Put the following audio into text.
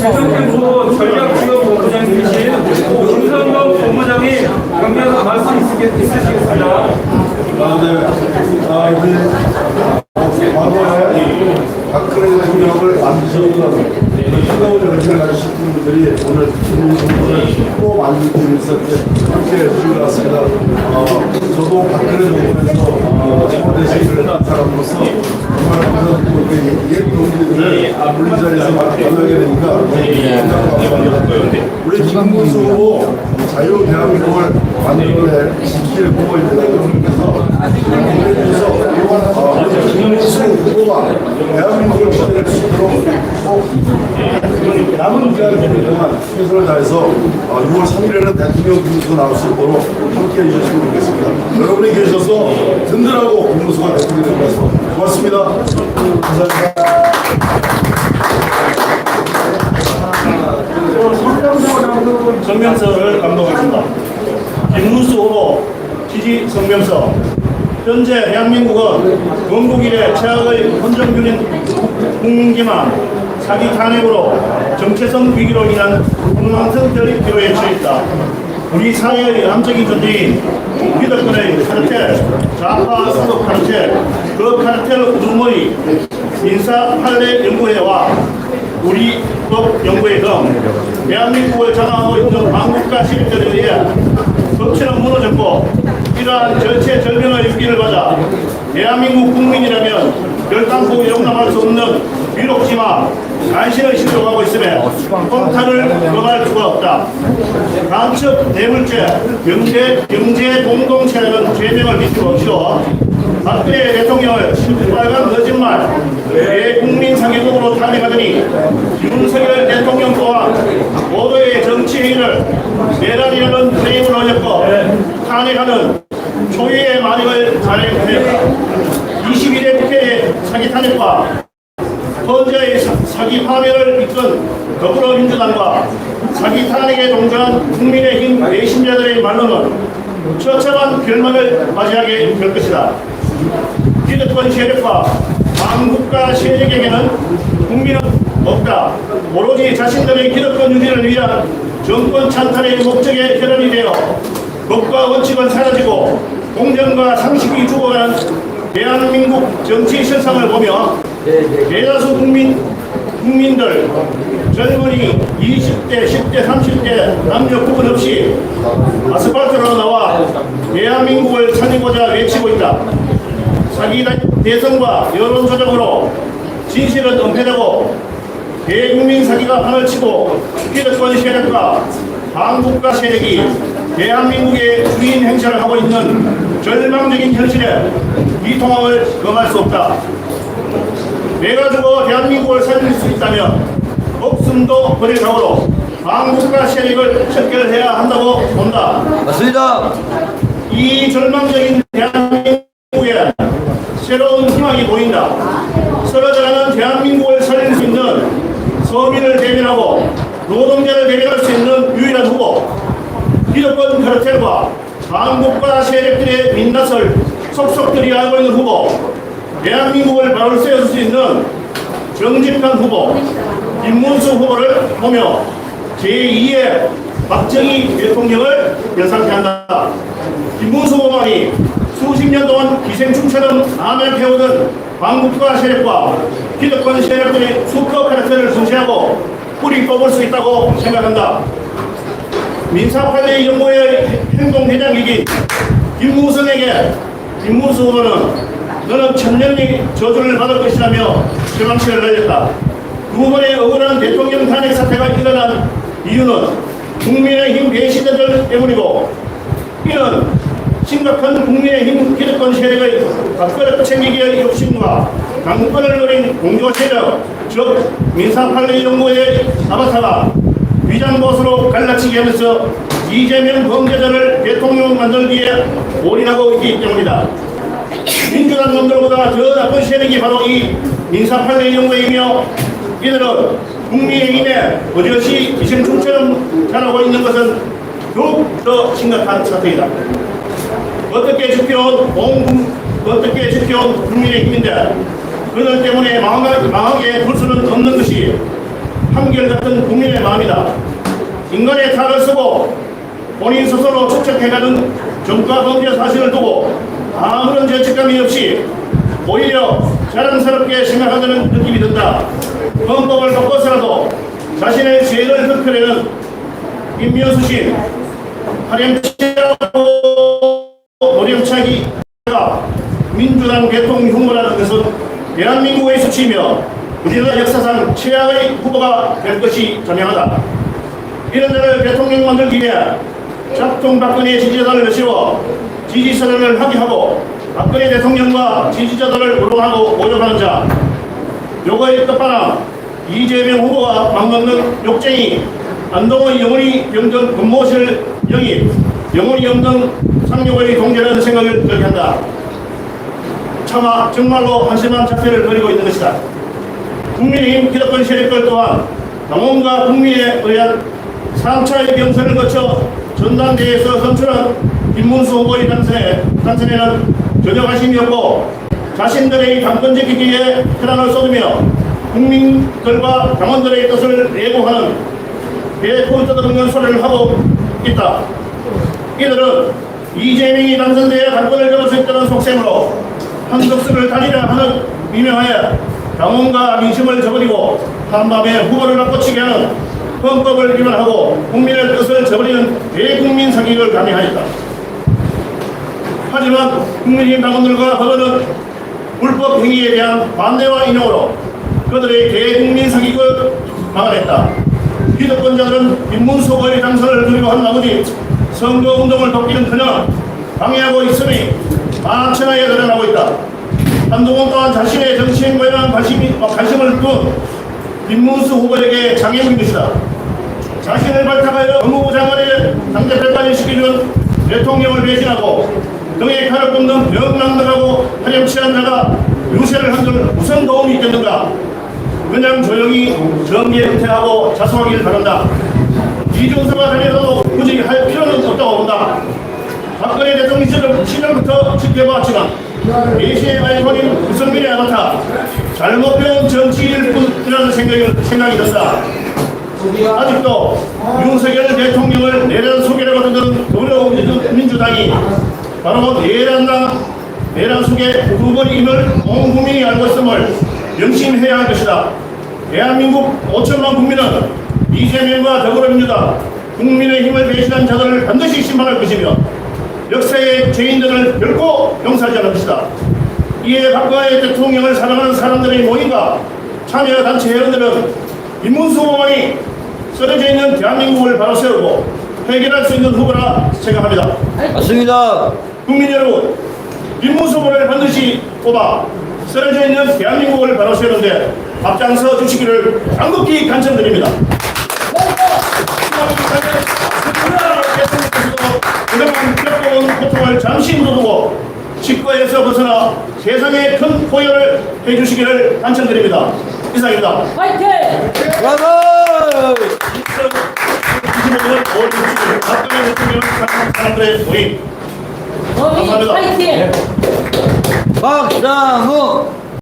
대전경보 전략지원본부장님이신 김성동 본부장이 경기에서 말씀 있으시- 있으시겠습니다. 아, 네. 아, 이제 과거에 박근혜 대통령을 만드셨던 뜨거운 열정을 가지신 분들이 오늘 또 위해서 이렇게 함께 해주신 것 같습니다. 어, 저도 박근혜 정부에서 어, 청와대식을 한 사람으로서 정말 우리 옛 동기들을 물리 자리에서 만나게 되니까 우리 김문수 후보 자유 대한민국을 만들어낼 지킬 후보입니다. 그래서 어, 김문수 후보가 대한민국을 지킬 수 있도록 꼭 남은 기간 동안 최선을 다해서 어, 6월 3일에는 대통령 김문수가 나올 수 있도록 함께 해주시면 좋겠습니다. 여러분이 계셔서 든든하고 김문수가 대통령이 될것 같습니다. 고맙습니다. 감사합니다. 성명서를 감독하겠습니다. 김문수 후보 지지 성명서. 현재 대한민국은 건국 이래 최악의 헌정균인 국민기만 사기 탄핵으로 정체성 위기로 인한 흥망성쇠의 기로에 처했다. 우리 사회의 암적인 존재인 기득권의 카르텔, 좌파 수도 카르텔, 그 카르텔 우두머리 민사 판례 연구회와 우리 법 연구회 등 대한민국을 장악하고 있는 반국가 세력들에 의해 법치는 무너졌고 이러한 절체절명의 위기를 맞아 대한민국 국민이라면 열당코 용납할 수 없는 위롭지만 간신을 시도하고 있음에 폭탄을 금할 수가 없다. 간첩 뇌물죄, 경제, 경제 공동체라는 죄명을 믿고 없이도 박근혜 대통령을 빨간 거짓말, 대국민 상계국으로 탄핵하더니 윤석열 대통령 또한 모두의 정치 행위를 내란이라는 프레임을 올렸고 탄핵하는 초유의 만행을 자행했다. 21대 국회의 사기 탄핵과 헌재의 사- 사기 파멸을 이끈 더불어민주당과 사기 탄핵에 동조한 국민의힘 내신자들의 말로는 처참한 결말을 맞이하게 될 것이다. 기득권 세력과 반국가 세력에게는 국민은 없다. 오로지 자신들의 기득권 유지를 위한 정권 찬탈의 목적에 결합이 되어 법과 원칙은 사라지고 공정과 상식이 죽어가는 대한민국 정치 실상을 보며 대다수 국민, 국민들, 젊은이 20대, 10대, 30대 남녀 구분 없이 아스팔트로 나와 대한민국을 살리고자 외치고 있다. 사기 대선과 여론조작으로 진실은 은폐되고 대국민 사기가 판을 치고 기득권 세력과 반국가 세력이 대한민국의 주인 행사를 하고 있는 절망적인 현실에 이 통합을 금할 수 없다. 내가 주고 대한민국을 살릴 수 있다면 목숨도 버릴 각오로 반국가 세력을 척결해야 한다고 본다. 맞습니다. 이 절망적인 대한민국에 새로운 희망이 보인다. 쓰러져가는 대한민국을 살릴 수 있는 서민을 대변하고 노동자를 대변할 수 있는 유일한 후보. 기득권 카르텔과 반국가 세력들의 민낯을 속속들이 알고 있는 후보. 대한민국을 바로 세울 수 있는 정직한 후보. 김문수 후보를 보며 제2의 박정희 대통령을 연상케 한다. 김문수 후보만이 수십 년 동안 기생충처럼 암약해오던 반국가 세력과 기득권 세력들이 수컷 카르텔을 순시하고 뿌리 뽑을 수 있다고 생각한다. 민사판례 연구의 행동대장이기 김무성에게 김문수 후보는 너는 천년의 저주를 받을 것이라며 실망시를 날렸다. 두 번의 억울한 대통령 탄핵 사태가 일어난 이유는 국민의힘 배신자들 때문이고 이는 심각한 국민의힘 기득권 세력의 밥그릇 챙기기의 욕심과 당권을 노린 공조 세력 즉 민사판례 연구의 아바타가 위장보수로 갈라치게 하면서 이재명 범죄자를 대통령 만들기에 올인하고 있기 때문이다. 민주당 놈들보다 더 나쁜 세력이 바로 이 민사판례 연구이며 이들은 국민의힘에 버젓이 기생충처럼 자라고 있는 것은 더욱 더 심각한 사태이다. 어떻게 지켜온 온 국- 어떻게 지켜온 국민의힘인데 그들 때문에 망하, 망하게 둘 수는 없는 것이 한결같은 국민의 마음이다. 인간의 탈을 쓰고 본인 스스로 축적해가는 정과 범죄 사실을 두고 아무런 죄책감이 없이 오히려 자랑스럽게 생각한다는 느낌이 든다. 헌법을 바꿔서라도 자신의 죄를 덮으려는 임명수신 하렘치하고 노령차기가 민주당 대통령 후보라는 것은 대한민국의 수치이며 우리나라 역사상 최악의 후보가 될 것이 자명하다. 이런 자를 대통령 만들기 위해 작동 박근혜 지지자들을 세워 지지선언을 하게 하고 박근혜 대통령과 지지자들을 우롱하고 모욕하는 자 요거의 끝바람 이재명 후보가 막먹는 욕쟁이 안동의 영원히 영등 근무실 영입 영원히 영등 상륙의 동제라는 생각을 들게 한다. 차마 정말로 한심한 작태를 벌이고 있는 것이다. 국민의힘 기득권 세력들 또한 당원과 국민에 의한 3차의 경선을 거쳐 전당대회에서 선출한 김문수 후보의 당선에, 당선에는 전혀 관심이 없고 자신들의 당권 지키기에 혈안을 쏟으며 국민들과 당원들의 뜻을 내고하는 대포인트 없는 소리를 하고 있다. 이들은 이재명이 당선되어 당권을 잡을 수 있다는 속셈으로 한덕수를 달리려 하는 미명하에 당원과 민심을 저버리고 한밤에 후보를 바꿔치게 하는 헌법을 위반하고 국민의 뜻을 저버리는 대국민 사기를 감행하였다. 하지만 국민의힘 당원들과 그들은 불법 행위에 대한 반대와 인용으로 그들의 대국민 사기를 막아냈다. 기득권자들은 후보의 당선을 누리고 한 나머지 선거운동을 돕기는커녕 방해하고 있음이 만천하에 드러나고 있다. 한동훈 또한 자신의 정치 행보에 대한 관심이, 어, 관심을 둔 김문수 후보에게 장애물인 것이다. 자신을 발탁하여 법무부 장관의 당대표까지 시키는 대통령을 배신하고 등에 칼을 꼽는 명랑들하고 하렴치한 자가 유세를 한들 무슨 도움이 있겠는가? 그냥 조용히 정리에 은퇴하고 자수하기를 바란다. 이준서가 다녀도 굳이 할 필요는 없다고 본다. 박근혜 대통령 시절 시절부터 지켜봤지만 예시의 아이콘인 유승민의 아바타 잘못 배운 정치인일 뿐이라는 생각이, 생각이 든다. 아직도 윤석열 대통령을 속이라고 듣는 더러운 민주- 민주당이 바로 내란당, 내란 속의 후보임을 온 국민이 알고 있음을 명심해야 할 것이다. 대한민국 5천만 국민은 이재명과 더불어민주당, 국민의 힘을 배신한 자들을 반드시 심판할 것이며 역사의 죄인들을 결코 용서하지 않을 것이다. 이에 박근혜 대통령을 사랑하는 사람들의 모임과 참여 단체 회원들은 김문수 후보만이 쓰러져 있는 대한민국을 바로 세우고 해결할 수 있는 후보라 생각합니다. 맞습니다. 국민 여러분, 후보를 반드시 뽑아 쓰러져 있는 대한민국을 바로 세우는데 앞장서 주시기를 간곡히 간청드립니다. 그동안 겪어온 고통을 잠시 묻어두고 직거에서 벗어나 세상에 큰 포효를 해주시기를 간청드립니다. 이상입니다. 화이팅! 브라보! 25년 5월 6일 박근혜 사랑하는 사람들의 모임 범인